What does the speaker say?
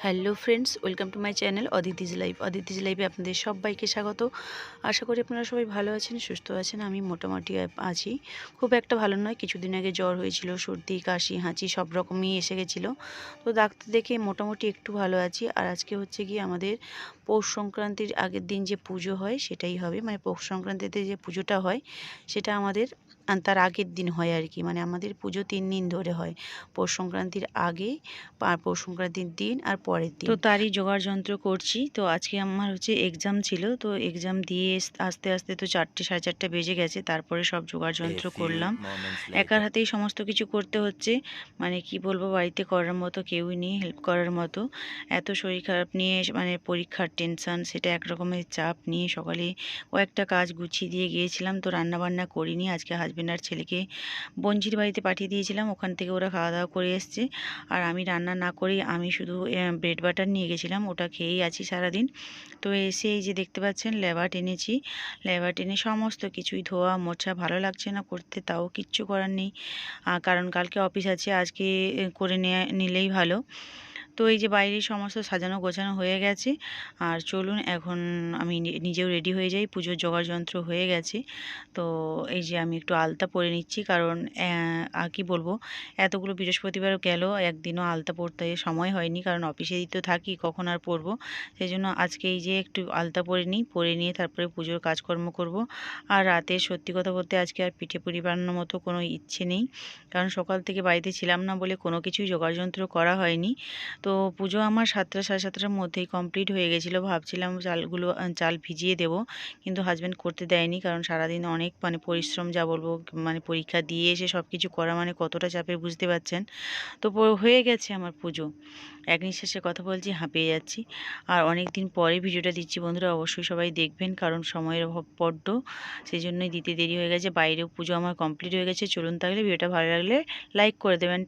Hello friends, welcome to my channel Aditi's life. Aditi's লাইফে আপনাদের সবাইকে স্বাগত। আশা করি আপনারা সবাই ভালো আছেন, সুস্থ আছেন। আমি মোটামুটি আছি। খুব একটা ভালো নয়, কিছুদিন আগে জ্বর হয়েছিল, সর্দি, কাশি, হাঁচি সব রকমই এসে গেছিল। তো ডাক্তার দেখে মোটামুটি একটু ভালো আছি। আর আজকে হচ্ছে কি আমাদের পৌষ সংক্রান্তির আগের দিন যে পুজো হয়, সেটাই হবে। মানে পৌষ সংক্রান্তিতে যে পুজোটা হয়, সেটা আমাদের তার আগের দিন হয় আর কি। মানে আমাদের পুজো তিন দিন ধরে হয়। পৌষ সংক্রান্তির আগে আর পৌষ সংক্রান্তির দিন আর পরের দিন। তো তারই জোগাড় যন্ত্র করছি। তো আজকে আমার হচ্ছে এক্সাম ছিল। তো এক্সাম দিয়ে এস- আস্তে আস্তে তো চারটে সাড়ে চারটে বেজে গেছে। তারপরে সব জোগাড় যন্ত্র করলাম। একার হাতেই সমস্ত কিছু করতে হচ্ছে। মানে কি বলব বাড়িতে করার মতো কেউই নেই হেল্প করার মতো। এত শরীর খারাপ নিয়ে মানে পরীক্ষার টেনশন সেটা এক রকমের চাপ নিয়ে সকালে কয়েকটা কাজ গুছিয়ে দিয়ে গিয়েছিলাম। তো রান্না বান্না করিনি। আজকে হাজবেন্ড আর ছেলেকে বঞ্জির বাড়িতে পাঠিয়ে দিয়েছিলাম। ওখান থেকে ওরা খাওয়া দাওয়া করে এসছে। আর আমি রান্না না করেই আমি শুধু ব্রেড বাটার নিয়ে গেছিলাম। ওটা খেয়েই আছি সারাদিন। তো এসে এই যে দেখতে পাচ্ছেন, লেবার টেনেছি। লেবার টেনে সমস্ত কিছুই ধোয়া, মোছা ভালো লাগছে না করতে, তাও কিচ্ছু করার নেই। কারণ কালকে অফিস আছে, আজকে করে নিলেই ভালো। তো এই যে বাইরে সমস্ত সাজানো গোছানো হয়ে গেছে। আর চলুন এখন আমি নিজেও রেডি হয়ে যাই, পুজোর জোগাড় যন্ত্র হয়ে গেছে। তো এই যে আমি একটু আলতা পরে নিচ্ছি কারণ আর কি বলব, এতগুলো বৃহস্পতিবার গেল, একদিনও আলতা পরতে সময় হয়নি কারণ অফিসেই তো থাকি, কখন আর পরবো? সেই জন্য আজকে এই যে একটু আলতা পরে নিই, পরে নিয়ে তারপরে পুজোর কাজকর্ম করব। আর রাতে সত্যি কথা বলতে আজকে আর পিঠে পুরি বানানোর মতো কোনো ইচ্ছে নেই। কারণ সকাল থেকে বাড়িতে ছিলাম না বলে কোনো কিছুই জোগাড় যন্ত্র করা হয়নি। তো পুজো আমার সাতটা, সাড়ে সাতটার মধ্যেই কমপ্লিট হয়ে গেছিল। ভাবছিলাম চালগুলো চাল ভিজিয়ে দেবো, কিন্তু হাজব্যান্ড করতে দেয়নি, কারণ সারাদিন অনেক মানে পরিশ্রম, যা বলব মানে পরীক্ষা দিয়ে এসে সব কিছু করা মানে কতটা চাপের বুঝতে পারছেন? তো হয়ে গেছে আমার পুজো। এক নিঃশ্বাসে কথা বলছি, হাঁপিয়ে যাচ্ছি। আর অনেক দিন পরে ভিডিওটা দিচ্ছি, বন্ধুরা, অবশ্যই সবাই দেখবেন, কারণ সময়ের অভাব বড্ড সেই জন্যই দিতে দেরি হয়ে গেছে। বাইরেও পুজো আমার কমপ্লিট হয়ে গেছে। চলুন তাহলে ভিডিওটা ভালো লাগলে লাইক করে দেবেন।